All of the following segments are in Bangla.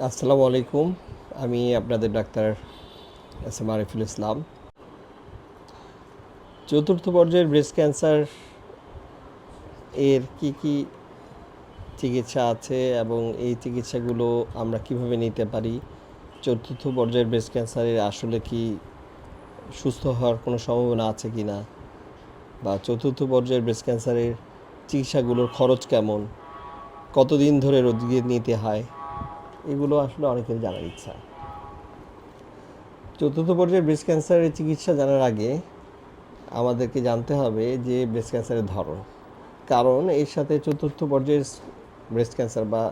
আসসালামু আলাইকুম। আমি আপনাদের doctor S M Ariful Islam. চতুর্থ পর্যায়ের ব্রেস্ট ক্যান্সার এর কি কি চিকিৎসা আছে এবং এই চিকিৎসাগুলো আমরা কীভাবে নিতে পারি? চতুর্থ পর্যায়ের ব্রেস্ট ক্যান্সারের আসলে কি সুস্থ হওয়ার কোনো সম্ভাবনা আছে কি না? বা চতুর্থ পর্যায়ের ব্রেস্ট ক্যান্সারের চিকিৎসাগুলোর খরচ কেমন? কতদিন ধরে রোগীকে নিতে হয়? এগুলো আসলে অনেকের জানার ইচ্ছা। চতুর্থ পর্যায়ে ব্রেস্ট ক্যান্সারের চিকিৎসা জানার আগে আমাদেরকে জানতে হবে যে ব্রেস্ট ক্যান্সারের ধরন। কারণ এর সাথে চতুর্থ পর্যায়ের ব্রেস্ট ক্যান্সার বা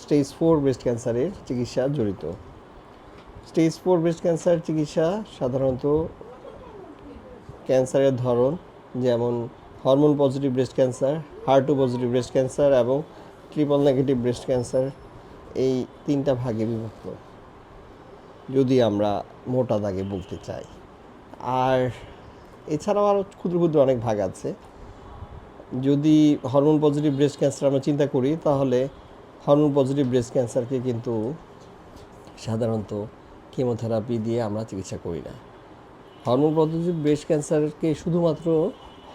স্টেজ ফোর ব্রেস্ট ক্যান্সারের চিকিৎসা জড়িত। স্টেজ ফোর ব্রেস্ট ক্যান্সার চিকিৎসা সাধারণত ক্যান্সারের ধরন, যেমন hormone positive breast cancer her two positive breast cancer এবং ট্রিপল নেগেটিভ ব্রেস্ট ক্যান্সার এই তিনটা ভাগে বিভক্ত, যদি আমরা মোটা দাগে বলতে চাই। আর এছাড়াও আরও ক্ষুদ্র ক্ষুদ্র অনেক ভাগ আছে। যদি হরমোন পজিটিভ ব্রেস্ট ক্যান্সার আমরা চিন্তা করি, তাহলে হরমোন পজিটিভ ব্রেস্ট ক্যান্সারকে কিন্তু সাধারণত কেমোথেরাপি দিয়ে আমরা চিকিৎসা করি না। হরমোন পজিটিভ ব্রেস্ট ক্যান্সারকে শুধুমাত্র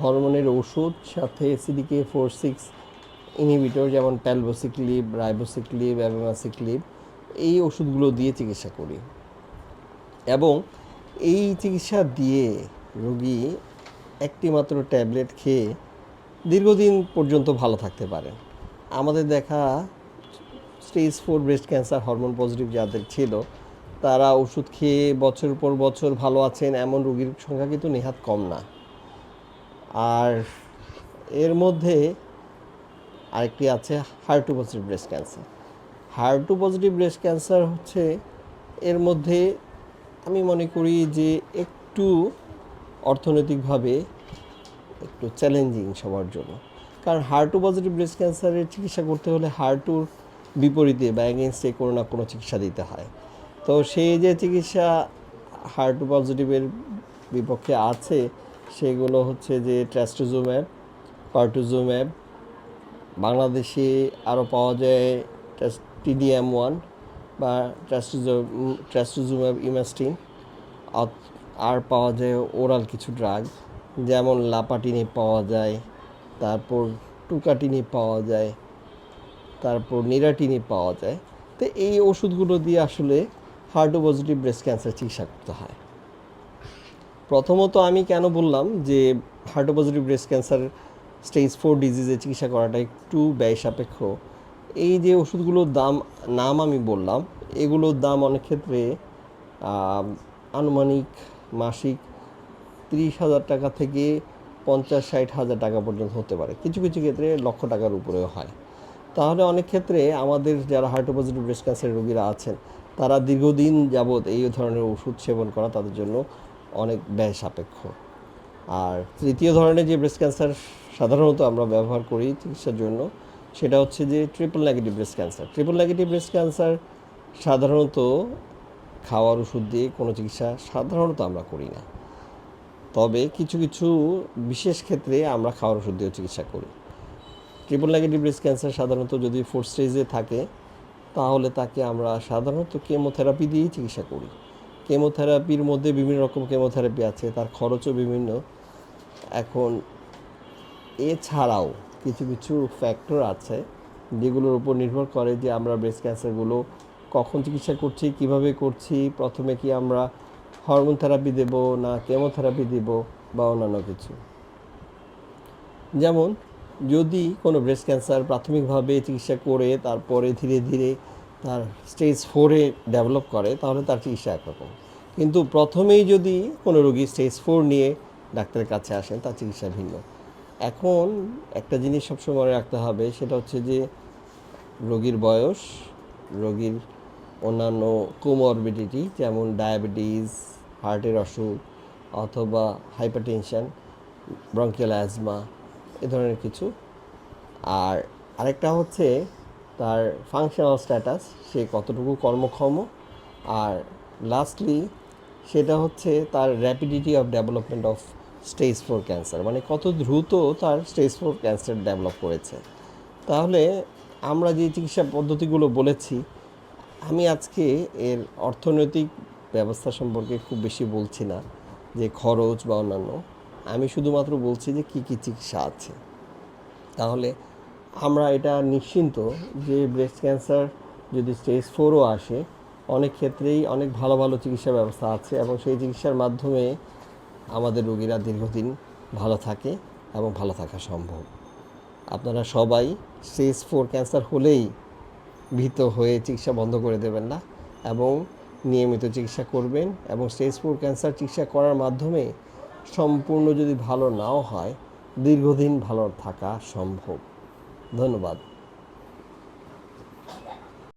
হরমোনের ওষুধ, সাথে সিডিকে ফোর সিক্স ইনহিবিটর যেমন প্যালবোসিক্লিব রাইবোসিক্লিব অ্যাভেমাসিক্লিব এই ওষুধগুলো দিয়ে চিকিৎসা করি। এবং এই চিকিৎসা দিয়ে রোগী একটি মাত্র ট্যাবলেট খেয়ে দীর্ঘদিন পর্যন্ত ভালো থাকতে পারেন আমাদের দেখা stage four breast cancer hormone positive যাদের ছিল, তারা ওষুধ খেয়ে বছর পর বছর ভালো আছেন, এমন রোগীর সংখ্যা কিন্তু নেহাত কম না। আর এর মধ্যে আরেকটি আছে her two positive breast cancer her two positive breast cancer হচ্ছে এর মধ্যে আমি মনে করি যে একটু অর্থনৈতিকভাবে একটু চ্যালেঞ্জিং সবার জন্য। কারণ হার টু পজিটিভ ব্রেস্ট ক্যান্সারের চিকিৎসা করতে হলে হার্টুর বিপরীতে বা এগেনস্টে কোনো না কোনো চিকিৎসা দিতে হয়। তো সেই যে চিকিৎসা হার টু পজিটিভের বিপক্ষে আছে, সেগুলো হচ্ছে যে ট্রাস্টোজোম্যাব পার্টোজোম্যাব বাংলাদেশে আরও পাওয়া যায় টিডিএম ওয়ান বা ট্রাস্টোজুম্যাব ইমাস্টিন আর পাওয়া যায় ওরাল কিছু ড্রাগ যেমন লাপাটিনি পাওয়া যায়, তারপর টুকাটিনি পাওয়া যায়, তারপর নিরাটিনি পাওয়া যায়। তো এই ওষুধগুলো দিয়ে আসলে হার্টো পজিটিভ ব্রেস্ট ক্যান্সার চিকিৎসা করতে হয়। প্রথমত আমি কেন বললাম যে her two positive breast cancer stage four ডিজিজের চিকিৎসা করাটা একটু ব্যয় সাপেক্ষ। এই যে ওষুধগুলোর দাম, নাম আমি বললাম, এগুলোর দাম অনেক ক্ষেত্রে আনুমানিক মাসিক তিরিশ হাজার টাকা থেকে পঞ্চাশ ষাট হাজার টাকা পর্যন্ত হতে পারে। কিছু কিছু ক্ষেত্রে লক্ষ টাকার উপরেও হয়। তাহলে অনেক ক্ষেত্রে আমাদের যারা হার্ট পজিটিভ ব্রেস্ট ক্যান্সারের রোগীরা আছেন, তারা দীর্ঘদিন যাবৎ এই ধরনের ওষুধ সেবন করা তাদের জন্য অনেক ব্যয় সাপেক্ষ। আর তৃতীয় ধরনের যে ব্রেস্ট ক্যান্সার সাধারণত আমরা ব্যবহার করি চিকিৎসার জন্য, সেটা হচ্ছে যে triple negative breast cancer triple negative breast cancer সাধারণত খাওয়ার ওষুধ দিয়ে কোনো চিকিৎসা সাধারণত আমরা করি না। তবে কিছু কিছু বিশেষ ক্ষেত্রে আমরা খাওয়ার ওষুধ দিয়েও চিকিৎসা করি। ট্রিপল নেগেটিভ ব্রেস্ট ক্যান্সার সাধারণত যদি ফোর স্টেজে থাকে, তাহলে তাকে আমরা সাধারণত কেমোথেরাপি দিয়েই চিকিৎসা করি। কেমোথেরাপির মধ্যে বিভিন্ন রকম কেমোথেরাপি আছে, তার খরচও বিভিন্ন। এখন এছাড়াও কিছু কিছু ফ্যাক্টর আছে যেগুলোর উপর নির্ভর করে যে আমরা ব্রেস্ট ক্যান্সারগুলো কখন চিকিৎসা করছি, কীভাবে করছি, প্রথমে কি আমরা হরমোন থেরাপি দেব না কেমোথেরাপি দেব বা অন্যান্য কিছু। যেমন, যদি কোনো ব্রেস্ট ক্যান্সার প্রাথমিকভাবে চিকিৎসা করে তারপরে ধীরে ধীরে তার স্টেজ ফোরে ডেভেলপ করে, তাহলে তার চিকিৎসা একরকম। কিন্তু প্রথমেই যদি কোনো রোগী স্টেজ ফোর নিয়ে ডাক্তারের কাছে আসেন, তার চিকিৎসা ভিন্ন। এখন একটা জিনিস সবসময় মনে রাখতে হবে, সেটা হচ্ছে যে রোগীর বয়স, রোগীর অন্যান্য কোমরবিডিটি যেমন ডায়াবেটিস হার্টের অসুখ অথবা হাইপারটেনশান ব্রঙ্কিয়াল অ্যাজমা এ ধরনের কিছু। আর আরেকটা হচ্ছে তার ফাংশনাল স্ট্যাটাস সে কতটুকু কর্মক্ষম। আর লাস্টলি সেটা হচ্ছে তার rapidity of development of stage four cancer মানে কত দ্রুত তার স্টেজ ফোর ক্যান্সার ডেভেলপ করেছে তাহলে আমরা যে চিকিৎসা পদ্ধতিগুলো বলেছি, আমি আজকে এর অর্থনৈতিক ব্যবস্থা সম্পর্কে খুব বেশি বলছি না, যে খরচ বা অন্যান্য। আমি শুধুমাত্র বলছি যে কী কী চিকিৎসা আছে। তাহলে আমরা এটা নিশ্চিন্ত যে ব্রেস্ট ক্যান্সার যদি স্টেজ ফোরও আসে, অনেক ক্ষেত্রেই অনেক ভালো ভালো চিকিৎসা ব্যবস্থা আছে এবং সেই চিকিৎসার মাধ্যমে আমাদের রোগীরা দীর্ঘদিন ভালো থাকে এবং ভালো থাকা সম্ভব। আপনারা সবাই স্টেজ ফোর ক্যান্সার হলেই ভীত হয়ে চিকিৎসা বন্ধ করে দেবেন না এবং নিয়মিত চিকিৎসা করবেন এবং স্টেজ ফোর ক্যান্সার চিকিৎসা করার মাধ্যমে সম্পূর্ণ যদি ভালো নাও হয়, দীর্ঘদিন ভালো থাকা সম্ভব। ধন্যবাদ।